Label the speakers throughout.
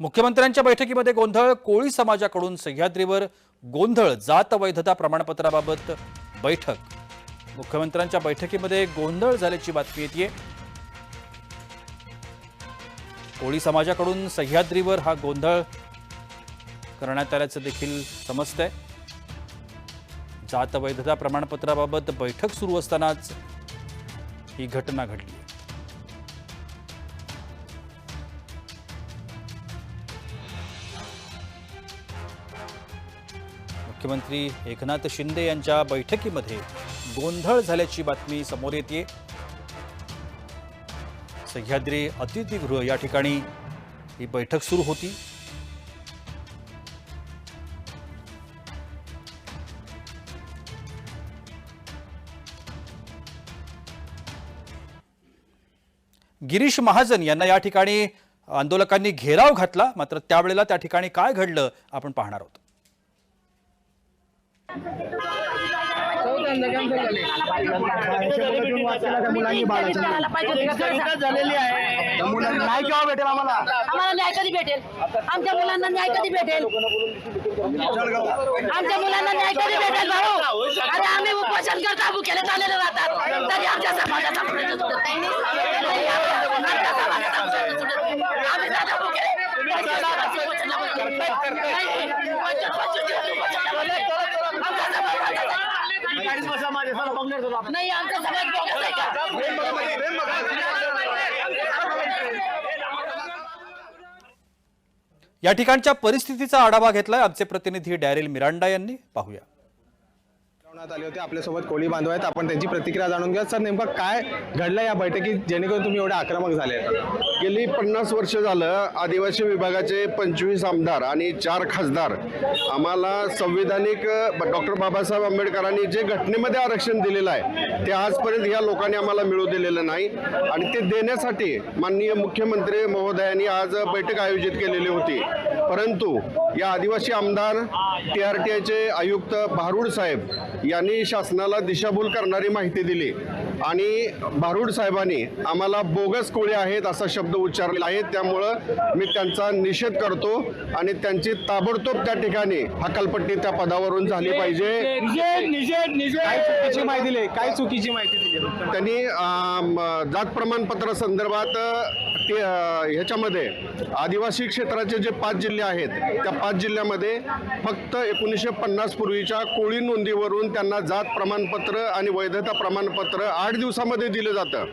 Speaker 1: मुख्यमंत्र्यांच्या बैठकीमध्ये गोंधळ कोळी समाजाकडून सह्याद्रीवर गोंधळ जात वैधता प्रमाणपत्राबाबत बैठक. मुख्यमंत्र्यांच्या बैठकीमध्ये गोंधळ झाल्याची बातमी येते कोळी समाजाकडून सह्याद्रीवर हा गोंधळ करण्यात आल्याचं देखील समजतंय. जात वैधता प्रमाणपत्राबाबत बैठक सुरू असतानाच ही घटना घडली. मुख्यमंत्री एकनाथ शिंदे यांच्या बैठकीमध्ये गोंधळ झाल्याची बातमी समोर येते सह्याद्री अतिथीगृह या ठिकाणी ही बैठक सुरू होती. गिरीश महाजन यांना या ठिकाणी आंदोलकांनी घेराव घातला मात्र त्यावेळेला त्या ठिकाणी काय घडलं आपण पाहणार आहोत.
Speaker 2: चौथ्यांदा झालेली आहे केव्हा भेटेल आम्हाला
Speaker 3: आम्हाला न्याय कधी भेटेल आमच्या मुलांना न्याय कधी भेटेल आमच्या मुलांना न्याय कधी भेटेल भाऊ अरे आम्ही उपोषण करता भुकेले चाललेले राहतात तरी आमच्या समाजाचा प्रश्न सुटत नाही तरी आमच्या समाजाचा प्रश्न सुटत नाही. आम्ही जाता भुकेले. पंचवीस बसलो. नाही, पंचवीस- पंचवीस बसलो. आमचा समाज बोगस आहे. नाही आमचा समाज बोगस आहे का?
Speaker 1: या ठिकाणच्या परिस्थितीचा आढावा घेतलाय आमचे प्रतिनिधी डॅरेल मिरांडा यांनी. पाहूया.
Speaker 4: ठेवण्यात आले होते आपल्यासोबत कोळी बांधव आहेत. आपण त्यांची प्रतिक्रिया जाणून घ्या सर नेमकं काय घडलं या बैठकीत जेणेकरून तुम्ही एवढे आक्रमक झाले
Speaker 5: गेली पन्नास वर्ष झालं आदिवासी विभागाचे पंचवीस आमदार आणि चार खासदार आम्हाला संविधानिक डॉक्टर बाबासाहेब आंबेडकरांनी जे घटनेमध्ये आरक्षण दिलेलं आहे ते आजपर्यंत या लोकांनी आम्हाला मिळू दिलेलं नाही. आणि ते देण्यासाठी माननीय मुख्यमंत्री महोदयांनी आज बैठक आयोजित केलेली होती. परंतु या आदिवासी आमदार टी आर टी आयचे आयुक्त भारूड साहेब यांनी शासनाला दिशाभूल करणारी माहिती दिली. आणि भारूड साहेबांनी आम्हाला बोगस कोळी आहेत असा शब्द उच्चारलेला आहे. त्यामुळं मी त्यांचा निषेध करतो आणि त्यांची ताबडतोब त्या ठिकाणी हकालपट्टी त्या पदावरून झाली पाहिजे.
Speaker 4: काय चुकीची माहिती दिली? काय चुकीची माहिती दिली?
Speaker 5: त्यांनी जात प्रमाणपत्र संदर्भात ते, ह्याच्यामध्ये आदिवासी क्षेत्राचे जे पाच जिल्हे आहेत त्या पाच जिल्ह्यामध्ये फक्त एकोणीसशे पन्नास पूर्वीच्या कोळी नोंदीवरून त्यांना जात प्रमाणपत्र आणि वैधता प्रमाणपत्र आठ दिवसामध्ये दिलं जातं.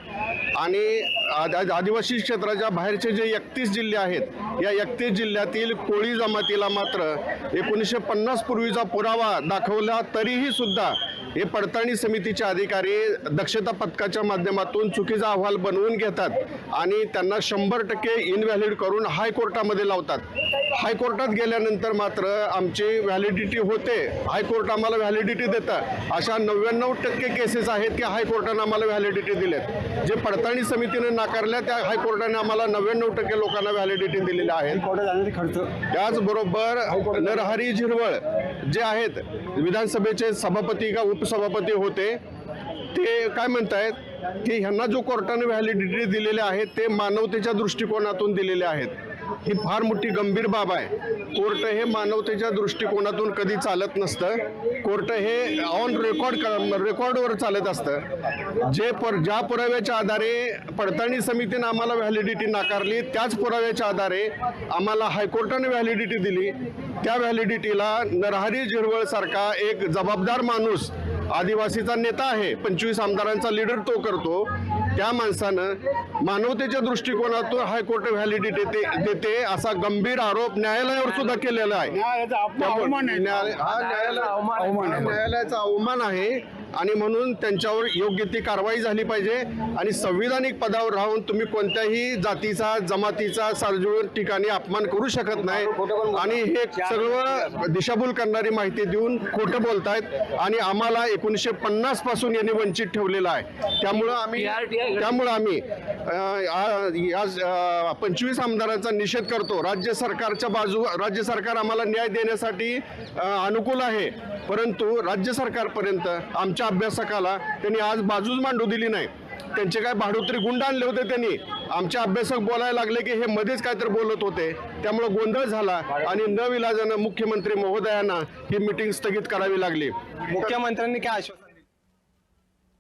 Speaker 5: आणि आदिवासी क्षेत्राच्या बाहेरचे जे एकतीस जिल्हे आहेत या एकतीस जिल्ह्यातील कोळी जमातीला मात्र एकोणीसशे पन्नास पूर्वीचा पुरावा दाखवला तरीही सुद्धा हे पडताळणी समितीचे अधिकारी दक्षता पथकाच्या माध्यमातून चुकीचा अहवाल बनवून घेतात आणि त्यांना शंभर टक्के इनव्हॅलिड करून हायकोर्टामध्ये लावतात. हायकोर्टात गेल्यानंतर मात्र आमची व्हॅलिडिटी होते. हायकोर्ट आम्हाला व्हॅलिडिटी देतं अशा नव्याण्णव टक्के केसेस आहेत की हायकोर्टानं आम्हाला व्हॅलिडिटी दिलेत. जे पडताळणी समितीने नाकारल्या त्या हायकोर्टाने आम्हाला नव्याण्णव टक्के लोकांना व्हॅलिडिटी दिलेल्या आहेत.
Speaker 4: कोर्टात जाण्याचे खर्च.
Speaker 5: त्याचबरोबर नरहरी झिरवळ जे आहेत विधानसभेचे सभापती का उपसभापती होते ते काय म्हणतायत की ह्यांना जो कोर्टाने व्हॅलिडिटी दिलेले आहेत ते मानवतेच्या दृष्टिकोनातून दिलेले आहेत. ही फार मोठी गंभीर बाब आहे. कोर्ट हे मानवतेच्या दृष्टिकोनातून कधी चालत नसतं. कोर्ट हे ऑन रेकॉर्ड रेकॉर्डवर चालत असतं. जे पर ज्या पुराव्याच्या आधारे पडताळणी समितीनं आम्हाला व्हॅलिडिटी नाकारली त्याच पुराव्याच्या आधारे आम्हाला हायकोर्टाने व्हॅलिडिटी दिली. त्या व्हॅलिडिटीला नरहरी झिरवळसारखा एक जबाबदार माणूस आदिवासीचा नेता आहे. पंचवीस आमदारांचा लीडर तो करतो. त्या माणसानं मानवतेच्या दृष्टिकोनातून हायकोर्ट व्हॅलिडिटी देते असा गंभीर आरोप न्यायालयावर सुद्धा केलेला आहे. न्यायालयाचा अवमान आहे. आणि म्हणून त्यांच्यावर योग्य ती कारवाई झाली पाहिजे आणि संविधानिक पदावर राहून तुम्ही कोणत्याही जातीचा जमातीचा सार्वजनिक ठिकाणी अपमान करू शकत नाही. आणि हे सर्व दिशाभूल करणारी माहिती देऊन खोटं बोलतायत आणि आम्हाला एकोणीसशे पन्नासपासून यांनी वंचित ठेवलेलं आहे. त्यामुळं आम्ही त्यामुळं आम्ही या पंचवीस आमदारांचा निषेध करतो. राज्य सरकारच्या बाजू राज्य सरकार आम्हाला न्याय देण्यासाठी अनुकूल आहे. परंतु राज्य सरकारपर्यंत आमच्या अभ्यासकाला त्यांनी आज बाजूच मांडू दिली नाही. त्यांचे काय भाडोत्री गुंड आणले होते त्यांनी. आमचे अभ्यासक बोलायला लागले की हे मध्येच काहीतरी बोलत होते. त्यामुळे गोंधळ झाला आणि न विलाजानं मुख्यमंत्री महोदयांना ही मिटिंग स्थगित करावी लागली.
Speaker 4: मुख्यमंत्र्यांनी काय आश्वासन